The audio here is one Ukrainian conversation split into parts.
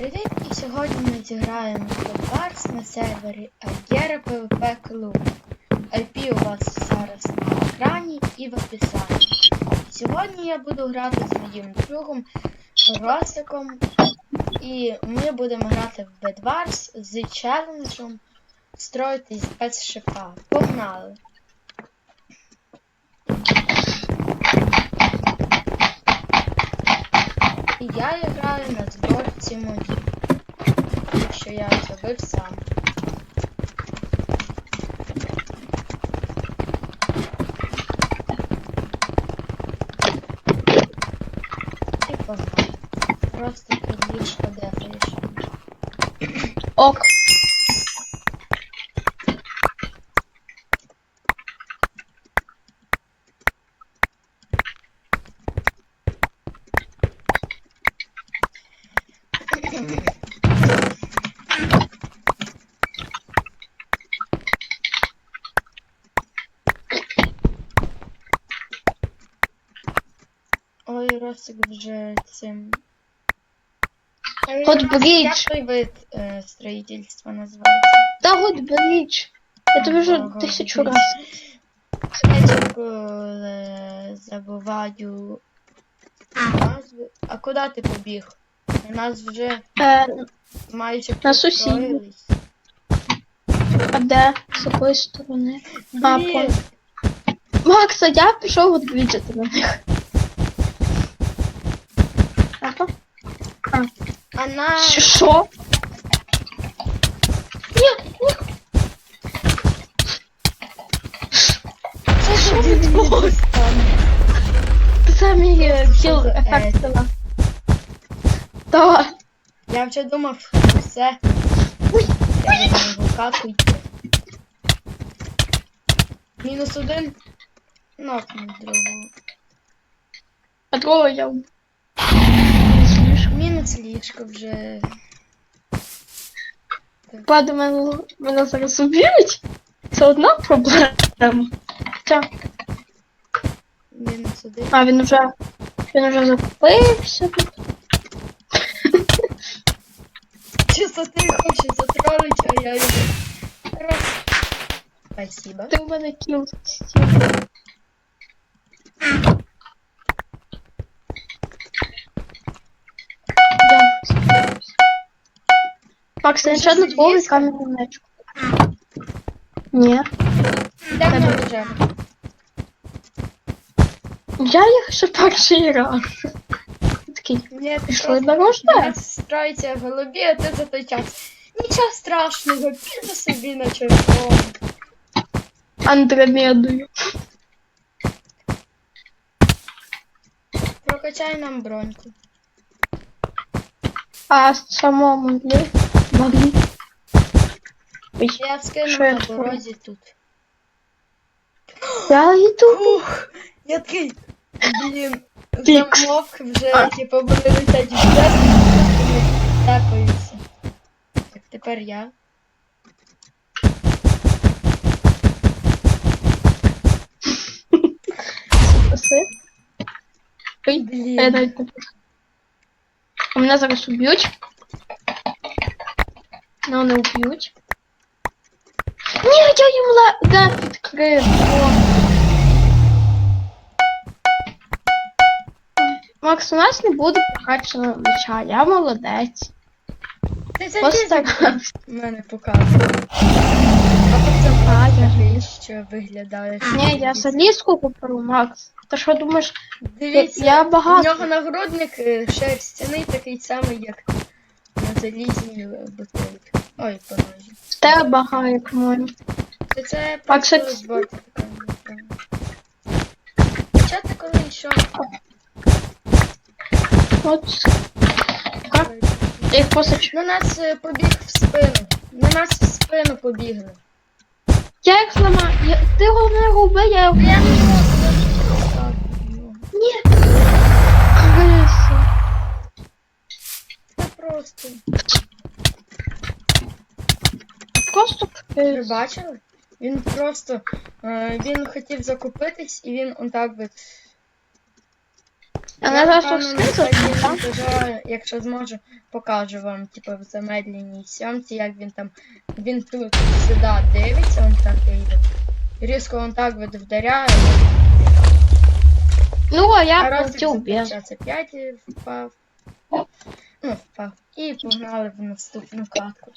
Привіт! І сьогодні ми зіграємо в Bedwars на сервері Algera PvP Club. IP у вас зараз на екрані і в описанні. Сьогодні я буду грати з моїм другом Росиком. І ми будемо грати в Bedwars з челенджем строїтись без шипа. Погнали! Я граю на зборці модів. Зробив сам. І погнали. Просто підліж подефаєш. Ок. Ой, Росик вже цим. Росик, брідж. Як той вид е, строїтельства називається? Та от. Я тобі вже Ага, тисячу брідж. раз. Я коли забуваю назви. А куди ти побіг? У нас вже Е, майже На сусідню. построїлись. а де? З якої сторони? А, Блін, понял. Макса, я пішов бриджити на них. Ага. а на Що? Що? Ні, ні. що Що ж відбулось? Це мій е, ес? села. Давай. Я вже думав, все. Ой, Я думав. Мінус один. Нокнув другого. А другого я Мінус ліжко вже. Правда, мене, мене зараз уб'ють. Це одна проблема. Хоча, Мінус один. а він вже він вже закупився. Чисто ти хочеш затролить, а я його. Раз. Спасибо. Ти в мене кіл. я ще одну твою камеру мечку. Ні. Йдемо на вже. Я їх ще перший раз. Такий. Ні, ти Пішли просто дорожне? нас строїться в голові, а ти за той час. Нічого страшного, піду собі на червону. Андромедою. Прокачай нам броньку. А самому є. Могли. Ой, Я скину на такое? дорозі тут. я йду. Ух, я такий. Блін, Фікс. замок вже, А. типу, буде летять в дверь, вони тапаються. Так, тепер я. Спаси. Ой, я Блін. навіть не. А мене зараз уб'ють. Ну, не уб'ють. Ні, я їм де відкрив. Макс, у нас не буде прокачаного меча. Я молодець. Ти це мене показує. А я такий, що виглядає. Ні, я залізку куплю, Макс. Ти що думаєш? Дивіться, я багато. у нього нагрудник е, шерстяний такий самий, як на залізній е, бутилці. Ой, по. В тебе багає, по-моєму. Це, це Так, просто що- зборка така. Хоча ти коли йшов? От. Я їх посачу. На нас е, побіг в спину. На нас в спину побігли. Я їх зламаю. Я... Ти його не я його. Я не можу, Ні. Криса. Це просто. Просто Ви бачили? Він просто. е, він хотів закупитись і він отак би. А Я, так? монтажу, якщо зможу, покажу вам, типу, в замедленій сьомці, як він там. Він тут сюди дивиться, он так і різко он так от вдаряє. Ну, а я А раз полетів без. це 5 впав. Ну, впав. І погнали в наступну катку.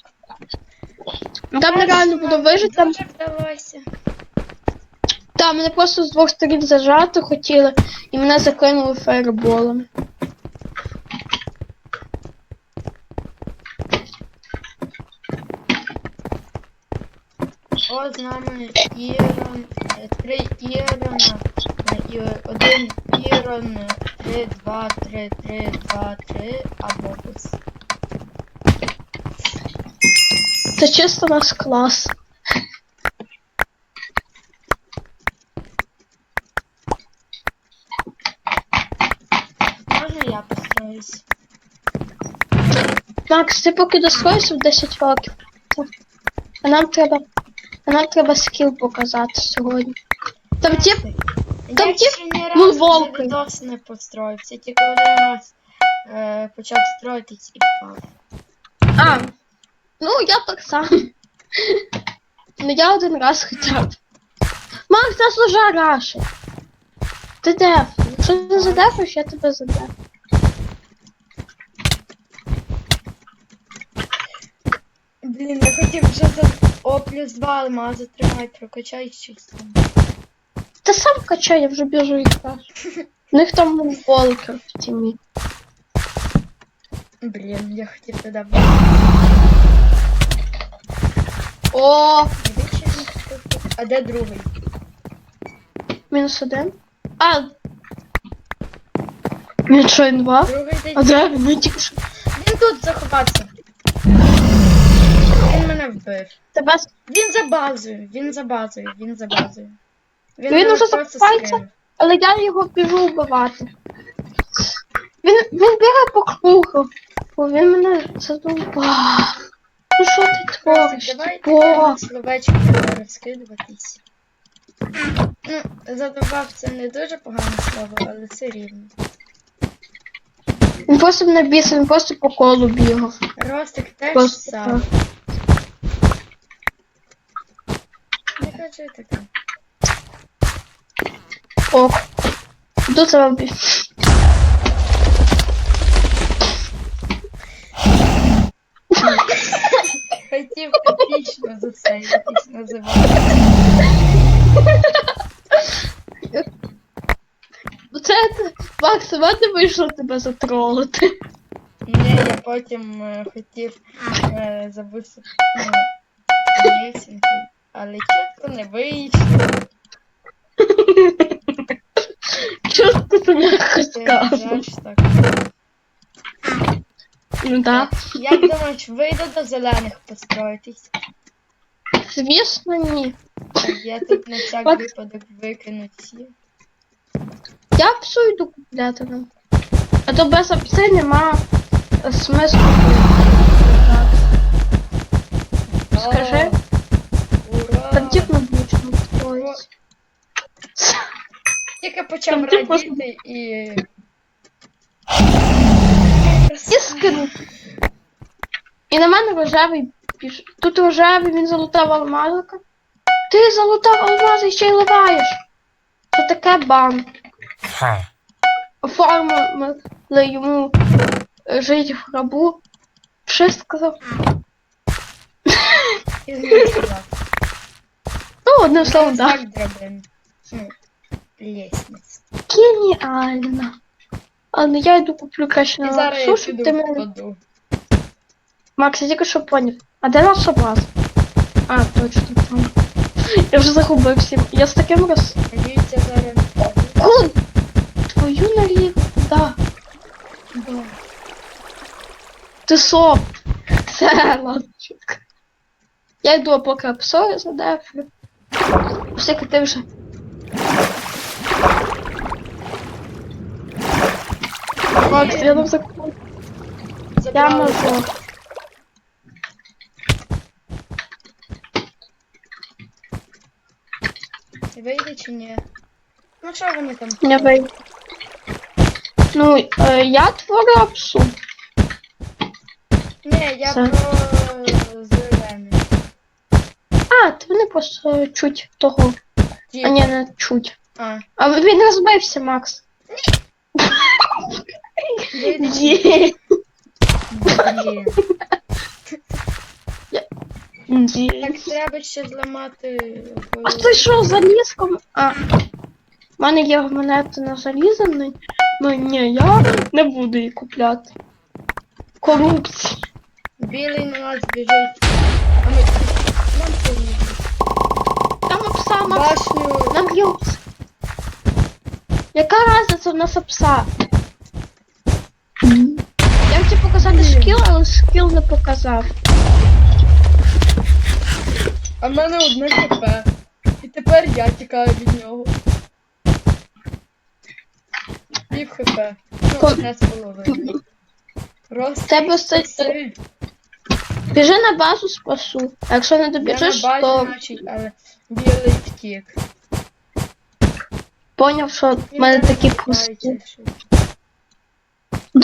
Там нереально буде вижити, там вдалося. Та, мене просто з двох сторін зажати хотіли, і мене закинули фаерболом. О, з нами Ірон, е, три Ірона, е, і один Ірон, е, три, два, три, три, два, три, або бус. Це чисто наш клас. Можна я построюсь? Макс, ти поки достроїшся в 10 років. Так. А нам треба. А нам треба скіл показати сьогодні. Там ті. Там я ті- ще ні ну, разу волки. за відос не построївся, тільки один раз е, почав строїтись і впав. А. Ну, я так само. Ну я один раз хоча б. Макс, нас уже рашить. Ти деф. Якщо ти задефиш, я тебе задеф. Блін, я хотів вже за О плюс 2 алмази, тримай, прокачай щось. Та сам качай, я вже біжу і краще. У них там волки в тімі. Блін, я хотів туди О. А де другий? мінус один. А. Він що, інва? Другий А десь. де він? Тільки що. Він тут заховався. Він мене вбив. Тебе Він за базою, він за базою, він за базою. Він мене уже скинув. Але я його біжу вбивати. Він, він бігає по кругу. Бо він мене задовбав. Ну що ти твориш? Давай таке словечко розкидуватись. Ну, задовбав це не дуже погане слово, але все рівно. Він просто мене бісив, він просто по колу бігав. Ростик теж Просто сам. Не кажи таке. Ок. Йду за вами. Хотів епічно за це якось називати. Це Макс, у мене вийшло тебе затролити. Ні, я потім е, хотів е, забути ну, але чітко не вийшло. Чого ти м'яко Ти сказав? знаєш так. Ну так. Як думаєш, вийду до зелених построїтись? Звісно, ні. Так, я тут на всяк От. випадок викину ці. Я псу йду купляти нам. А то без пси нема смислу. Скажи. Ура! Там тіп на блічно строїться. Тільки почав там тіп радіти і. І скинув. І на мене рожевий піш. Тут рожевий, він залутав алмазика. Ти залутав алмази і ще й ливаєш. Це таке бан. Оформили йому е, жить в гробу. Що сказав? Ну, одним словом, так. Так драбин. А ну я йду куплю краще І на зараз я лапшу, щоб ти мене. Макс, я тільки що поняв. А де наша база? А, точно там. Я вже загубився. Я з таким роз. Надіюся, зараз впаду. Кун! Твою наліво, да. Да. Ти соп. Все, ладно, чутка. Я йду поки псою задефлю. Всяке ти вже. Макс, я нам закупив. Я можу. Вийде чи ні? Ну що вони там? Не вийде. Ну, е, я творю апсу. Ні, я Все. про зелений. А, ти вони просто чуть того. А ні, не чуть. А, А він розбився, Макс. Блін. Ді. Так треба ще зламати. А ти що, залізком? А. У мене є монети на залізаний. Ну ні, я не буду її купляти. Корупція. Білий на нас біжить. А ми нам. Там пса, Макс. Башню. Нам є. Яка разниця в нас пса? Я хотів шкіл, але шкіл не показав. А в мене одне ХП. І тепер я тікаю від нього. Пів ХП. Ну, одне з половиною. Просто Тебе силь. Біжи на базу спасу. А якщо не Я на добіжиш, базі, то значить, але білий втік. поняв, що в мене такі ховається прості.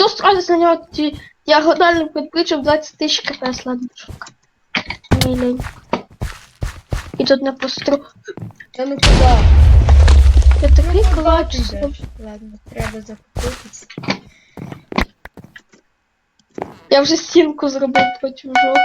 Щось. Достроїть на нього ті діагонально підключив 20 тисяч кпс, ладно, шутка. Мілень. І тут не постру. Та ну куди? Я такий Ну, куди клач. Ладно, треба закупитись. Я вже стінку зробив проти жовт.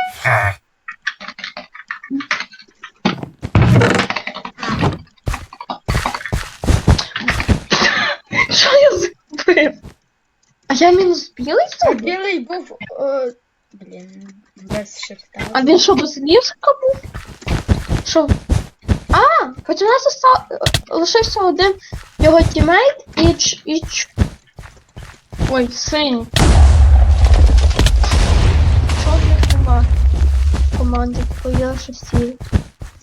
Що я зробив? А я мінус білий А зробив? білий був. О, блін, без шифта. А він що, без ліжка був? Що? А, хоч у нас остав... лишився один його тімейт і ч... і ч... Ой, синій. Що в них нема? Команди що всі.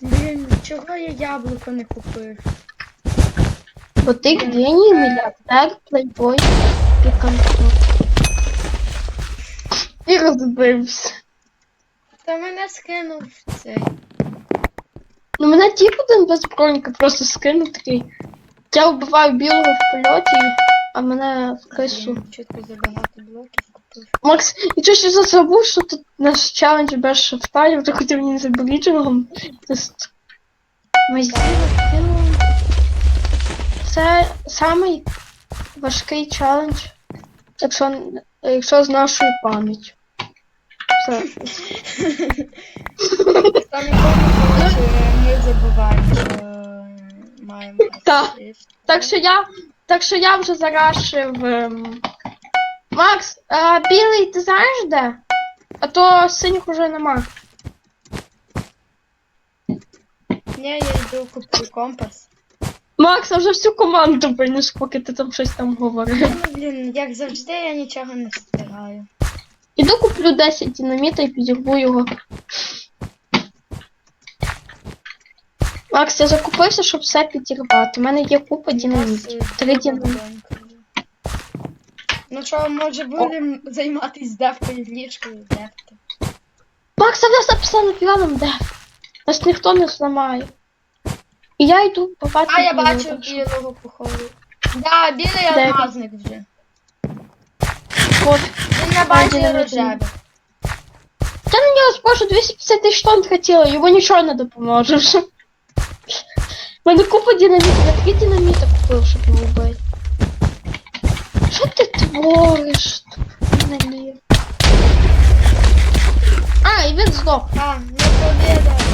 Блін, чого я яблуко не купив? Бо ти геній, мільярдер, плейбой, пікантон. І розбився. Та мене скинув цей. Ну мене тіп один без броньки просто скинув такий. Я вбиваю білого в польоті, а мене в крису. Блін, Чутко забагато блоків купив. Макс, і ж я забув, що тут наш челендж без шифта, вже хотів не за бріджингом. Ми кинули. Це самий важкий челендж, якщо, якщо з нашою пам'яттю. Все. Тому, що ми забуваємо, що маємо Так. Так що я. Так що я вже зарашив. ем, Макс, а білий ти знаєш де? А то синіх уже нема. Ні, я йду куплю компас. Макс, а вже всю команду винеш, поки ти там щось там говорив. Ну, блін, як завжди, я нічого не встигаю. Іду куплю 10 динаміта і підірву його. Макс, я закупився, щоб все підірвати. У мене є купа динамітів. е, Три динаміти. Ну що, може будемо займатися девкою ліжкою девки? Макс, а нас написано піаном де? Нас ніхто не зламає. І я йду побачити. А, я бачу білого походу. Да, білий алмазник вже. От. Він на базі динаміт. рожевий. Та на нього спрошу 250 тисяч тонн хотіла, йому нічого не допоможе вже. У мене купа динамітів, я дві динаміта купив, щоб його вбити. Що ти твориш? Налів. А, і він здох. А, ну победа.